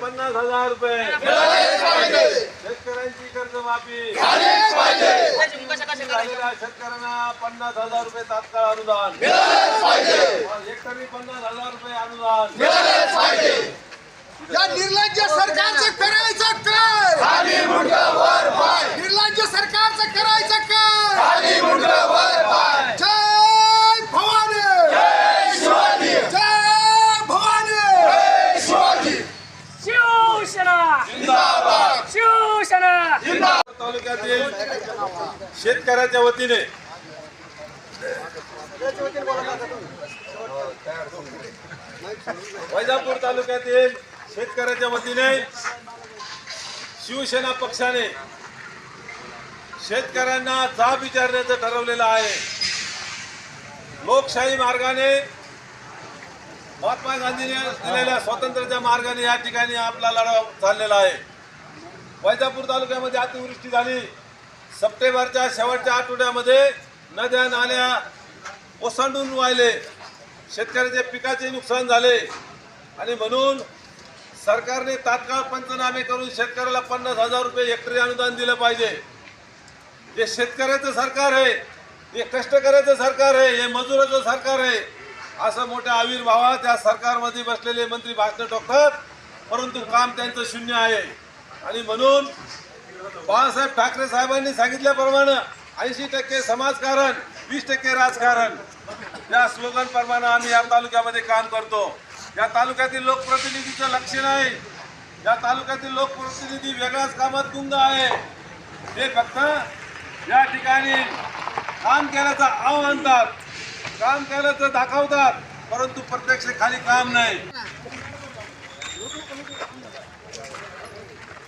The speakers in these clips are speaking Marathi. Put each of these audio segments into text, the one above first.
पन्नास हजार रुपये. शेतकऱ्यांची कर्जमाफी. झालेल्या शेतकऱ्यांना पन्नास हजार रुपये तात्काळ अनुदान. हेक्टरी पन्नास हजार रुपये अनुदान. या निर्लज्ज सरकारचं करायचं काय निर्लज्ज सरकारचं करायचं काय जय भवानी जय भवानी शिवसेना शिवसेना तालुक्यातील शेतकऱ्याच्या वतीने वैजापूर तालुक्यातील शेतकऱ्याच्या वतीने शिवसेना पक्षाने शेतकऱ्यांना जाब विचारण्याचं ठरवलेलं आहे. लोकशाही मार्गाने महात्मा गांधीने दिलेल्या स्वातंत्र्याच्या मार्गाने या ठिकाणी आपला लढा चाललेला आहे. वैजापूर तालुक्यामध्ये अतिवृष्टी झाली. सप्टेंबरच्या शेवटच्या आठवड्यामध्ये नद्या नाल्या ओसांडून वाहिले. शेतकऱ्याचे पिकाचे नुकसान झाले. आणि म्हणून सरकारने तात्काळ पंचनामे करून शेतकऱ्याला पन्नास हजार रुपये हेक्टरी अनुदान दिलं पाहिजे. हे शेतकऱ्याचं सरकार आहे. हे कष्टकऱ्याचं सरकार आहे. हे मजुराचं सरकार आहे. असं मोठ्या आविर्भावात या सरकारमध्ये बसलेले मंत्री भाषण टोकतात परंतु काम त्यांचं शून्य आहे. आणि म्हणून बाळासाहेब ठाकरे साहेबांनी सांगितल्याप्रमाणे ऐंशी टक्के समाजकारण वीस टक्के राजकारण. या स्लोगन प्रमाणे आम्ही या तालुक्यामध्ये काम करतो. या तालुक्यातील लोकप्रतिनिधीचं लक्ष नाही. या तालुक्यातील लोकप्रतिनिधी वेगळ्याच कामात गुंग आहे. ते फक्त या ठिकाणी काम केल्याचं आव आणतात काम केल्याचं दाखवतात परंतु प्रत्यक्ष खाली काम नाही.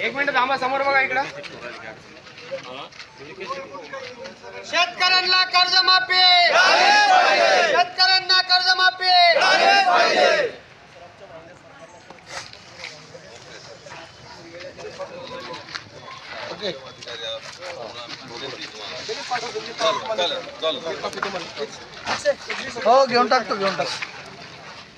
एक मिनिट थांबा समोर बघा इकडं. शेतकऱ्यांना कर्जमाफी! शेतकऱ्यांना कर्जमाफी! हो घेऊन टाकतो घेऊन टाकतो